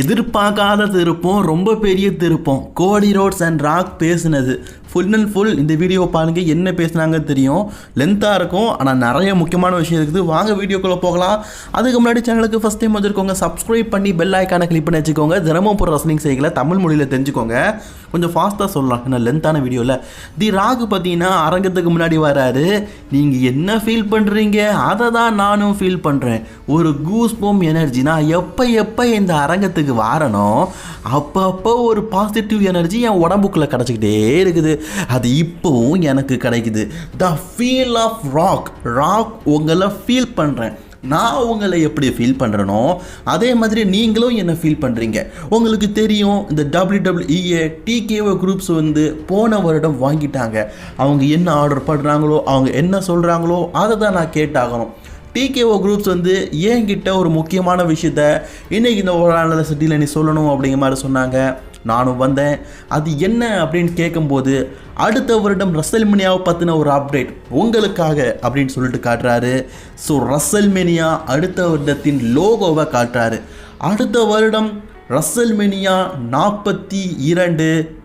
எதிர்பார்க்காத திருப்பம் ரொம்ப பெரிய திருப்பம். கோடி ரோட்ஸ் அண்ட் ராக் பேசுனது. ஃபுல் அண்ட் ஃபுல் இந்த வீடியோ பாருங்கள் என்ன பேசுனாங்க தெரியும். லென்த்தாக இருக்கும் ஆனால் நிறைய முக்கியமான விஷயம் இருக்குது. வாங்க வீடியோக்குள்ளே போகலாம். அதுக்கு முன்னாடி சேனலுக்கு ஃபஸ்ட் டைம் வந்துருக்கோங்க சப்ஸ்கிரைப் பண்ணி பெல் ஐக்கானை கிளிக் பண்ணி வச்சுக்கோங்க. தினமும் போகிற ரசனிங் செய்களை தமிழ் மொழியில் தெரிஞ்சுக்கோங்க. கொஞ்சம் ஃபாஸ்ட்டாக சொல்லலாம் ஏன்னா லென்த்தான வீடியோவில் தி ராக் பார்த்தீங்கன்னா அரங்கத்துக்கு முன்னாடி வராரு. நீங்கள் என்ன ஃபீல் பண்ணுறீங்க அதை தான் நானும் ஃபீல் பண்ணுறேன் ஒரு கூஸ் போம் எனர்ஜி நான் எப்போ எப்போ இந்த அரங்கத்தை இடத்துக்கு வாரனோ அப்பப்போ ஒரு பாசிட்டிவ் எனர்ஜி என் உடம்புக்குள்ளே கிடச்சிக்கிட்டே இருக்குது. அது இப்போவும் எனக்கு கிடைக்குது. The feel of Rock Rock உங்களை ஃபீல் பண்ணுறேன் நான் உங்களை எப்படி ஃபீல் பண்ணுறனோ அதே மாதிரி நீங்களும் என்ன ஃபீல் பண்ணுறீங்க உங்களுக்கு தெரியும் இந்த டபிள்யூடபிள்யூஏ டிகேஓ குரூப்ஸ் வந்து போன வருடம் வாங்கிட்டாங்க. அவங்க என்ன ஆர்டர் பண்ணுறாங்களோ அவங்க என்ன சொல்கிறாங்களோ அதை தான் நான் கேட்டாகணும். டிகேஓ குரூப்ஸ் வந்து என்கிட்ட ஒரு முக்கியமான விஷயத்த இன்றைக்கி இந்த ஒரு சிட்டியில் நீ சொல்லணும் அப்படிங்கிற மாதிரி சொன்னாங்க. நானும் வந்தேன். அது என்ன அப்படின்னு கேட்கும்போது அடுத்த வருடம் ரசல்மெனியாவை பற்றின ஒரு அப்டேட் உங்களுக்காக அப்படின்னு சொல்லிட்டு காட்டுறாரு. ஸோ ரசல்மெனியா அடுத்த வருடத்தின் லோகோவை காட்டுறாரு. அடுத்த வருடம் ரசல்மெனியா நாற்பத்தி இரண்டு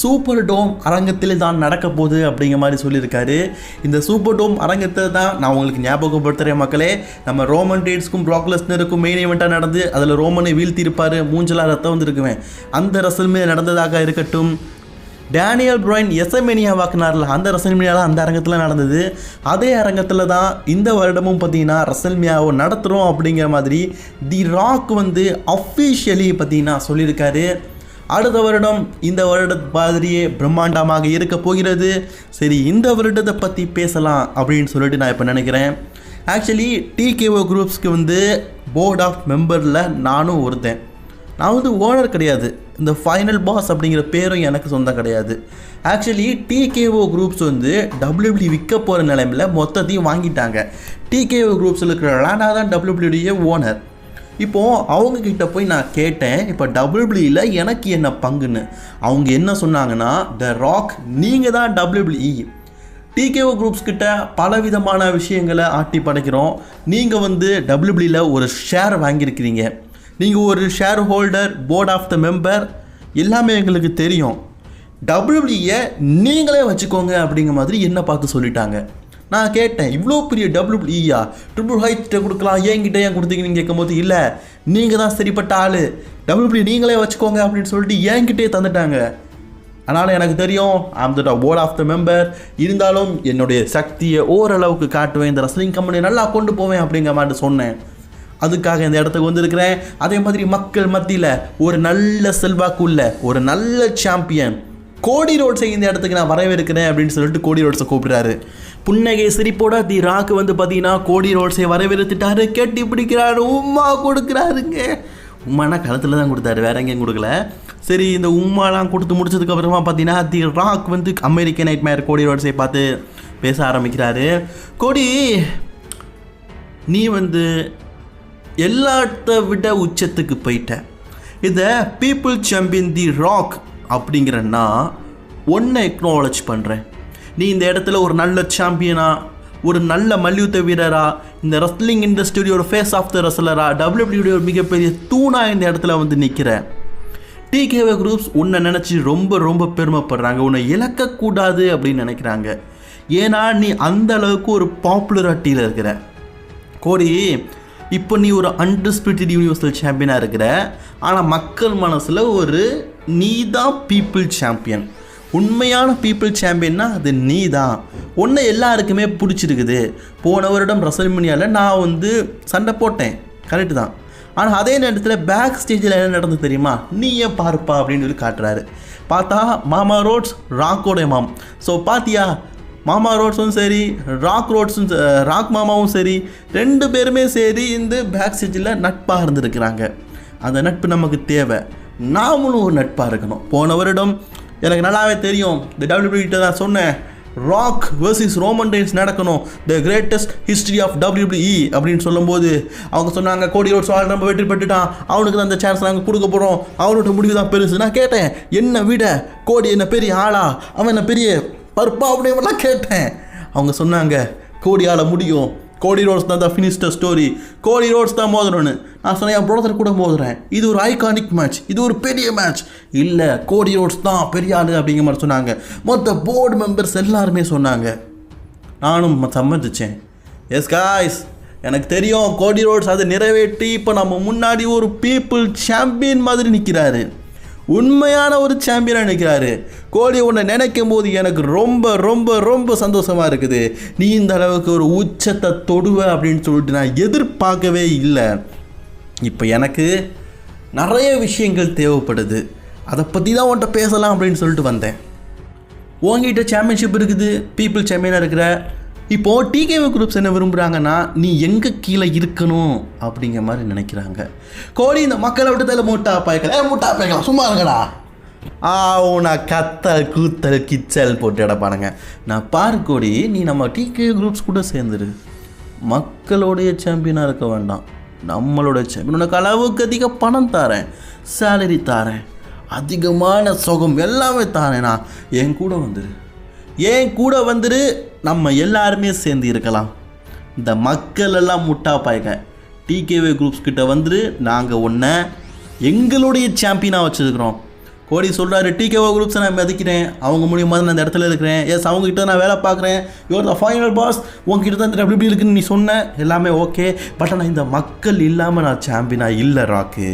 சூப்பர் டோம் அரங்கத்தில் தான் நடக்க போகுது அப்படிங்கிற மாதிரி சொல்லியிருக்காரு. இந்த சூப்பர் டோம் அரங்கத்தை தான் நான் உங்களுக்கு ஞாபகப்படுத்துகிறேன் மக்களே. நம்ம ரோமன் ரேட்ஸ்க்கும் ப்ராக்லஸ்னருக்கும் மெயின் ஈவெண்ட்டாக நடந்து அதில் ரோமனை வீழ்த்தியிருப்பார் மூஞ்சலாக ரத்தம் வந்திருக்குவேன். அந்த ரசல்மே நடந்ததாக இருக்கட்டும். டேனியல் ப்ராயின் எசமேனியா வாக்குனார்ல அந்த ரசல்மியாவில் அந்த அரங்கத்தில் நடந்தது. அதே அரங்கத்தில் தான் இந்த வருடமும் பார்த்தீங்கன்னா ரசல்மியாவை நடத்துகிறோம் அப்படிங்கிற மாதிரி தி ராக் வந்து அஃபிஷியலி பார்த்தீங்கன்னா சொல்லியிருக்காரு. அடுத்த வருடம் இந்த வருட மாதிரியே பிரம்மாண்டமாக இருக்க போகிறது. சரி இந்த வருடத்தை பற்றி பேசலாம் அப்படின்னு சொல்லிட்டு நான் இப்போ நினைக்கிறேன். ஆக்சுவலி டிகேஓ குரூப்ஸ்க்கு வந்து போர்ட் ஆஃப் மெம்பரில் நானும் ஒருத்தன். நான் வந்து ஓனர் கிடையாது. இந்த ஃபைனல் பாஸ் அப்படிங்கிற பேரும் எனக்கு சொந்தம் கிடையாது. ஆக்சுவலி டிகேஓ குரூப்ஸ் வந்து டபிள்யூபிள்யூ விற்க போகிற நிலைமையில் மொத்தத்தையும் வாங்கிட்டாங்க. டிகேஓ குரூப்ஸில் இருக்கிற லானா தான் டபிள்யூபிள்யூடைய ஓனர் இப்போது அவங்க கிட்ட போய் நான் கேட்டேன் இப்போ டபிள்யூபிள்யூவில் எனக்கு என்ன பங்குன்னு. அவங்க என்ன சொன்னாங்கன்னா த ராக் நீங்கள் தான் டபிள்யூபிள்யூ டிகேஓ குரூப்ஸ் கிட்ட பலவிதமான விஷயங்களை ஆட்டி படைக்கிறோம். நீங்கள் வந்து டபிள்யூபிள்யூவில் ஒரு ஷேர் வாங்கியிருக்கிறீங்க. நீங்கள் ஒரு shareholder board of the member எல்லாமே எங்களுக்கு தெரியும். டபிள்யூபிள்யூயை நீங்களே வச்சுக்கோங்க அப்படிங்கிற மாதிரி என்ன பார்த்து சொல்லிட்டாங்க. நான் கேட்டேன் இவ்வளோ பெரிய டபிள்யூபிள்யூயா ட்ரிபிள் ஹைட்ட கொடுக்கலாம் ஏங்கிட்ட ஏன் கொடுத்தீங்கன்னு கேட்கும்போது இல்லை நீங்கள் தான் சரிப்பட்ட ஆள். டபிள்யூபிள்யூ நீங்களே வச்சுக்கோங்க அப்படின்னு சொல்லிட்டு என்கிட்டே தந்துட்டாங்க. அதனால் எனக்கு தெரியும் I'm the board of the member இருந்தாலும் என்னுடைய சக்தியை ஓரளவுக்கு காட்டுவேன். இந்த ரஸ்லிங் கம்பெனியை நல்லா கொண்டு போவேன் அப்படிங்கிற மாதிரி சொன்னேன். அதுக்காக இந்த இடத்துக்கு வந்திருக்கிறேன். அதே மாதிரி மக்கள் மத்தியில் ஒரு நல்ல செல்வாக்குள்ள ஒரு நல்ல சாம்பியன் கோடி ரோட்ஸை இந்த இடத்துக்கு நான் வரவேற்கிறேன் அப்படின்னு சொல்லிட்டு கோடி ரோட்ஸை கூப்பிடுறாரு. புன்னகை சிரிப்போட தி ராக்கு வந்து பார்த்தீங்கன்னா கோடி ரோட்ஸை வரவேற்றுட்டாரு. கெட்டி பிடிக்கிறாரு. உமா கொடுக்குறாருங்க. உம்மானா களத்தில் தான் கொடுத்தாரு. வேற எங்கேயும் கொடுக்கல. சரி இந்த உம்மாலாம் கொடுத்து முடிச்சதுக்கப்புறமா பார்த்தீங்கன்னா தி ராக் வந்து அமெரிக்க நைட் மேயர் கோடி ரோட்ஸை பார்த்து பேச ஆரம்பிக்கிறாரு. கோடி நீ வந்து எல்லாத்த விட உச்சத்துக்கு போயிட்ட. இதை பீப்புள் சாம்பியன் தி ராக் அப்படிங்கிறன்னா ஒன்றை எக்னாலஜ் பண்ணுறேன் நீ இந்த இடத்துல ஒரு நல்ல சாம்பியனாக ஒரு நல்ல மல்யுத்த வீரரா இந்த ரெஸ்லிங் இண்டஸ்ட்ரியோட ஃபேஸ் ஆஃப் த ரெஸ்லரா டபிள்யூபிள்யூடைய ஒரு மிகப்பெரிய தூணாக இந்த இடத்துல வந்து நிற்கிற டிகேவே குரூப்ஸ் உன்னை நினச்சி ரொம்ப ரொம்ப பெருமைப்படுறாங்க. உன்னை இழக்கக்கூடாது அப்படின்னு நினைக்கிறாங்க. ஏன்னா நீ அந்த அளவுக்கு ஒரு பாப்புலராட்டியில் இருக்கிற. கோடி இப்போ நீ ஒரு அன்டிஸ்பியூட்டட் யூனிவர்சல் சாம்பியனாக இருக்கிற. ஆனால் மக்கள் மனசில் ஒரு நீ தான் பீப்புள் சாம்பியன் உண்மையான பீப்புள் சாம்பியன்னா அது நீ தான் உன்னை எல்லாருக்குமே பிடிச்சிருக்குது. போன வருடம் ரசல்மனியாவில் நான் வந்து சண்டை போட்டேன். கரெக்டு தான். ஆனால் அதே நேரத்தில் பேக் ஸ்டேஜில் என்ன நடந்தது தெரியுமா? நீ ஏன் பார்ப்பா அப்படின்னு சொல்லி காட்டுறாரு. பார்த்தா மாமா ரோட்ஸ் ராக்கோடைய மாம். ஸோ பாத்தியா? மாமா ரோட்ஸும் சரி ராக் ரோட்ஸும் ராக் மாமாவும் சரி ரெண்டு பேருமே சரி இந்த பேக் ஸ்டேஜில் நட்பாக இருந்திருக்கிறாங்க. அந்த நட்பு நமக்கு தேவை. நாமளும் ஒரு நட்பாக இருக்கணும். போன வருடம் எனக்கு நல்லாவே தெரியும். இந்த டபிள்யூபிள்யூ கிட்ட தான் சொன்னேன் ராக் vs ரோமன் டைன்ஸ் நடக்கணும். The greatest history of WWE அப்படின்னு சொல்லும்போது அவங்க சொன்னாங்க கோடி ரோட்ஸ் ஆள் நம்ம வெற்றி பெற்றுட்டான். அவனுக்கு தான் அந்த சான்ஸ் நாங்கள் கொடுக்க போகிறோம் அவனோட முடிவு தான் பெருசு. நான் கேட்டேன் என்ன விட கோடி என்ன பெரிய ஆளா? அவன் என்ன பெரிய பருப்பா அப்படின்லாம் கேட்டேன். அவங்க சொன்னாங்க கோடியால் முடியும். கோடி ரோட்ஸ் தான் தான் ஃபினிஷ்ட ஸ்டோரி கோடி ரோட்ஸ் தான் மோதுறோன்னு. நான் சொன்னேன் என் ப்ரோதர் கூட மோதுறேன். இது ஒரு ஐகானிக் மேட்ச் இது ஒரு பெரிய மேட்ச் இல்லை கோடி ரோட்ஸ் தான் பெரிய ஆளு அப்படிங்கிற மாதிரி சொன்னாங்க. மொத்த போர்டு மெம்பர்ஸ் எல்லாருமே சொன்னாங்க. நானும் சம்மதிச்சேன். எஸ் காய்ஸ் எனக்கு தெரியும் கோடி ரோட்ஸ் அதை நிறைவேற்றி இப்போ நம்ம முன்னாடி ஒரு பீப்புள் சாம்பியன் மாதிரி நிற்கிறாரு உண்மையான ஒரு சாம்பியனாக நிற்கிறாரு கோலி உன்னை நினைக்கும் போது எனக்கு ரொம்ப ரொம்ப ரொம்ப சந்தோஷமாக இருக்குது. நீ இந்த அளவுக்கு ஒரு உச்சத்தை தொடுவ அப்படின்னு சொல்லிட்டு நான் எதிர்பார்க்கவே இல்லை. இப்போ எனக்கு நிறைய விஷயங்கள் தேவைப்படுது. அதை பற்றி தான் உன்கிட்ட பேசலாம் அப்படின்னு சொல்லிட்டு வந்தேன். உங்ககிட்ட சாம்பியன்ஷிப் இருக்குது பீப்புள் சாம்பியனாக இருக்கிற இப்போது டிகேவி குரூப்ஸ் என்ன விரும்புகிறாங்கன்னா நீ எங்கே கீழே இருக்கணும்? அப்படிங்கிற மாதிரி நினைக்கிறாங்க. கோழி இந்த மக்களை விட்டு தலை மூட்டா பாய்க்கல. மூட்டா பாய்க்கலாம் சும்மா இருங்கடா. ஆ நான் கத்தல் கூத்தல் கிச்சல் போட்டு இடப்பானுங்க நான் பாரு கோடி நீ நம்ம டிகே குரூப்ஸ் கூட சேர்ந்துரு. மக்களுடைய சாம்பியனாக இருக்க வேண்டாம். நம்மளோட சாம்பியன் உனக்கு அளவுக்கு அதிக பணம் தரேன் சேலரி தரேன் அதிகமான சுகம் எல்லாமே தானே நான் என் கூட வந்துரு. ஏன் கூட வந்துரு? நம்ம எல்லாருமே சேர்ந்து இருக்கலாம். இந்த மக்கள் எல்லாம் முட்டா பாய்க்க டிகேவே குரூப்ஸ் கிட்ட வந்துரு நாங்கள் ஒன்றை எங்களுடைய சாம்பியனாக வச்சுருக்கிறோம். கோடி சொல்கிறாரு டிகேஓ குரூப்ஸை நான் மதிக்கிறேன். அவங்க மூலியமாக தான் நான் இந்த இடத்துல இருக்கிறேன். எஸ் அவங்ககிட்ட நான் வேலை பார்க்குறேன். யோர் த ஃபைனல் பாஸ் உங்ககிட்ட தான் இந்த எப்படி இப்படி இருக்குன்னு நீ சொன்ன. எல்லாமே ஓகே பட் ஆனால் இந்த மக்கள் இல்லாமல் நான் சாம்பியனாக இல்லை ராக்கு.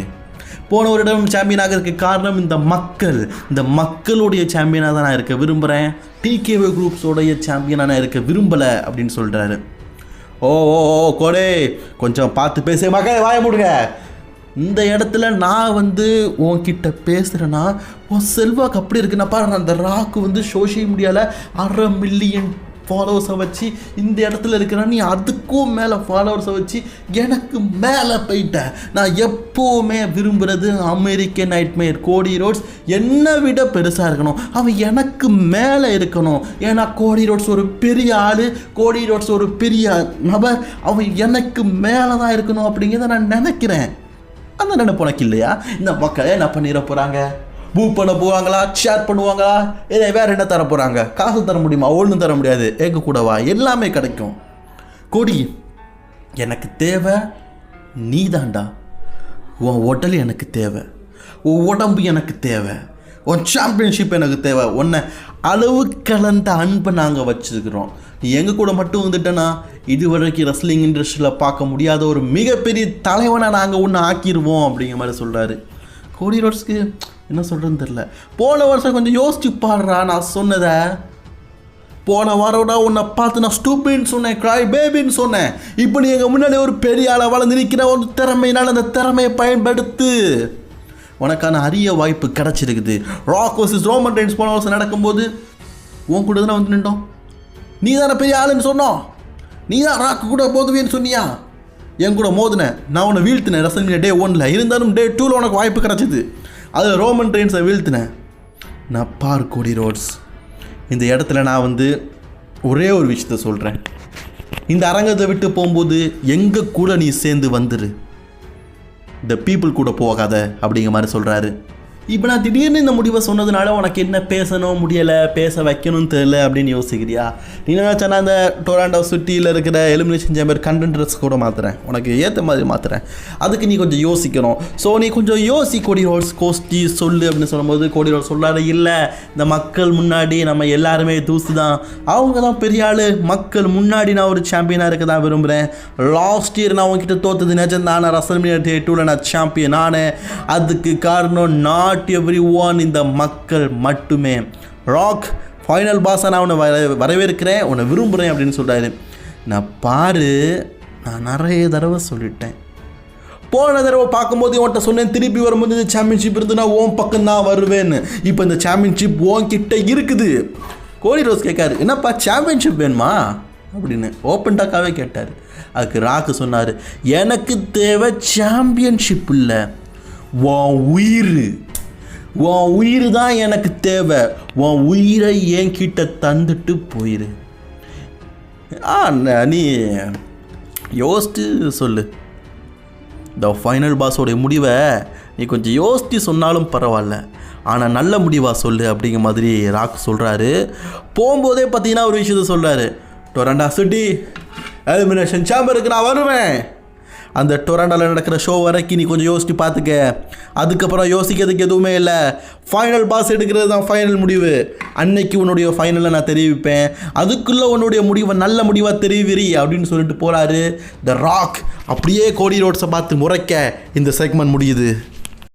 போன ஒரு இடம் சாம்பியனாக இருக்க காரணம் இந்த மக்கள். இந்த மக்களுடைய சாம்பியனாக தான் நான் இருக்க விரும்புகிறேன் டிகேவி குரூப்ஸோடைய சாம்பியனாக நான் இருக்க விரும்பலை அப்படின்னு சொல்கிறாரு ஓ ஓ ஓ கோடே கொஞ்சம் பார்த்து பேச. மக்கள் வாய முடுங்க. இந்த இடத்துல நான் வந்து உன்கிட்ட பேசுகிறேன்னா உன் செல்வாக்கு அப்படி இருக்குன்னா பாரு அந்த ராக்கு வந்து சோஷியல் மீடியாவில் அரை மில்லியன் ஃபாலோவர்ஸை வச்சு இந்த இடத்துல இருக்கிற நீ அதுக்கும் மேலே ஃபாலோவர்ஸை வச்சு எனக்கு மேலே போயிட்ட. நான் எப்போவுமே விரும்புகிறது அமெரிக்கன் நைட்மேர் கோடி ரோட்ஸ் என்னை விட பெருசாக இருக்கணும். அவன் எனக்கு மேலே இருக்கணும். ஏன்னா கோடி ரோட்ஸ் ஒரு பெரிய ஆள். கோடி ரோட்ஸ் ஒரு பெரிய நபர். அவன் எனக்கு மேலே தான் இருக்கணும் அப்படிங்கிறத நான் நினைக்கிறேன். அந்த நினைப்பு உனக்கு இல்லையா? இந்த மக்களே என்ன பண்ணிட போகிறாங்க பூ பண்ண போவாங்களா? ஷேர் பண்ணுவாங்களா? இதை வேறு என்ன தர போகிறாங்க காசு தர முடியுமா? ஒன்றும் தர முடியாது. ஏங்க கூடவா எல்லாமே கிடைக்கும். கொடி எனக்கு தேவை நீதான்டா. உன் உடல் எனக்கு தேவை. உன் உடம்பு எனக்கு தேவை. உன் சாம்பியன்ஷிப் எனக்கு தேவை. உன்னை அளவு கலந்த அன்பை நாங்கள் வச்சுருக்கிறோம். எங்கள் கூட மட்டும் வந்துட்டேன்னா இதுவரைக்கும் ரெஸ்லிங் இண்டஸ்ட்ரியில் பார்க்க முடியாத ஒரு மிகப்பெரிய தலைவனை நாங்கள் ஒன்று ஆக்கிடுவோம் அப்படிங்கிற மாதிரி சொல்கிறாரு கோடி ரோட்ஸ்க்கு என்ன சொல்கிறதுன்னு தெரில போன வருஷம் கொஞ்சம் யோசிச்சு பாடுறா நான் சொன்னதை. போன வாரோட உன்னை பார்த்து நான் ஸ்டூபின்னு சொன்னேன் கிராய் பேபின்னு சொன்னேன். இப்போ நீ எங்கள் முன்னாடி ஒரு பெரிய ஆளை வளர்ந்து நிற்கிற ஒரு திறமையினால் அந்த திறமையை பயன்படுத்து. உனக்கான அரிய வாய்ப்பு கிடச்சிருக்குது. ராக் வர்சஸ் ரோமன் டைன்ஸ் போன வருஷம் நடக்கும்போது உன் கூட தானே வந்து நின்றோம்? நீ தானே பெரிய ஆளுன்னு சொன்னோம். நீ தான் ராக்கு கூட போதுவேன்னு சொன்னியா? என் கூட மோதினேன் நான் உன்னை வீழ்த்தினேன் ரசன் டே ஒன்ல இருந்தாலும் டே டூவில் உனக்கு வாய்ப்பு கிடச்சிது. அதில் ரோமன் ட்ரெயின்ஸை வீழ்த்தினேன் நான் பார் கோடி ரோட்ஸ். இந்த இடத்துல நான் வந்து ஒரே ஒரு விஷயத்த சொல்கிறேன் இந்த அரங்கத்தை விட்டு போகும்போது எங்கள் கூட நீ சேர்ந்து வந்துரு. இந்த பீப்புள் கூட போகாத அப்படிங்கிற மாதிரி சொல்கிறாரு இப்போ நான் திடீர்னு இந்த முடிவை சொன்னதுனால உனக்கு என்ன பேசணும் முடியலை பேச வைக்கணும்னு தெரியல அப்படின்னு யோசிக்கிறியா? நீ நினச்சா நான் அந்த டொராண்டோ சிட்டியில் இருக்கிற எலிமினேஷன் சேம்பர் கண்டென்ட் ட்ரெஸ் கூட மாற்றுறேன் உனக்கு ஏற்ற மாதிரி மாற்றுறேன் அதுக்கு நீ கொஞ்சம் யோசிக்கணும். ஸோ நீ கொஞ்சம் யோசி கோடி ரோல்ஸ் கோஸ்டி சொல்லு அப்படின்னு சொல்லும்போது கோடி ரோல்ஸ் சொல்லாத இல்லை இந்த மக்கள் முன்னாடி நம்ம எல்லாருமே தூசு தான் அவங்க தான் பெரிய ஆள். மக்கள் முன்னாடி நான் ஒரு சாம்பியனாக இருக்க தான் விரும்புகிறேன் லாஸ்ட் இயர் நான் உங்ககிட்ட தோத்தது நிஜம் தான் நான் ரசல்மியா டூவில் நான் சாம்பியன் நான் அதுக்கு காரணம் நான் நாட் எவ்ரி ஒன் இந்த மக்கள் மட்டுமே. ராக் ஃபைனல் பாஸாக நான் உன்னை வர வரவேற்கிறேன் உன்னை விரும்புகிறேன் அப்படின்னு சொல்கிறாரு நான் பாரு நான் நிறைய தடவை சொல்லிட்டேன். போன தடவை பார்க்கும்போது உன்கிட்ட சொன்னேன் திருப்பி வரும்போது இந்த சாம்பியன்ஷிப் இருந்துன்னா உன் பக்கம் தான் வருவேன்னு. இப்போ இந்த சாம்பியன்ஷிப் உன் கிட்ட இருக்குது. கோலி ரோஸ் கேட்காரு என்னப்பா சாம்பியன்ஷிப் வேணுமா? அப்படின்னு ஓப்பன் டாக்காவே கேட்டார். அதுக்கு ராக்கு சொன்னார் எனக்கு தேவை சாம்பியன்ஷிப் இல்லை. உன் உயிர். உன் உயிர் தான் எனக்கு தேவை. உன் உயிரை என்கிட்ட தந்துட்டு போயிரு. ஆ நீ யோசித்து சொல்லு. இந்த ஃபைனல் பாஸோடைய முடிவை நீ கொஞ்சம் யோசித்து சொன்னாலும் பரவாயில்ல. ஆனால் நல்ல முடிவாக சொல்லு அப்படிங்கிற மாதிரி ராக் சொல்கிறாரு போகும்போதே பார்த்தீங்கன்னா ஒரு விஷயத்த சொல்கிறாரு டொரண்டா சிட்டி எலிமினேஷன் சேம்பருக்கு நான் வருவேன். அந்த டொராண்டோவில் நடக்கிற ஷோ வரைக்கும் நீ கொஞ்சம் யோசிச்சு பார்த்துக்க அதுக்கப்புறம் யோசிக்கிறதுக்கு எதுவுமே இல்லை. ஃபைனல் பாஸ் எடுக்கிறது தான் ஃபைனல் முடிவு. அன்னைக்கு உன்னுடைய ஃபைனலை நான் தெரிவிப்பேன். அதுக்குள்ளே உன்னுடைய முடிவை நல்ல முடிவாக தெரிவிறி அப்படின்னு சொல்லிட்டு போகிறாரு த ராக் அப்படியே கோடி ரோட்ஸை பார்த்து முறைக்க இந்த செக்மெண்ட் முடியுது.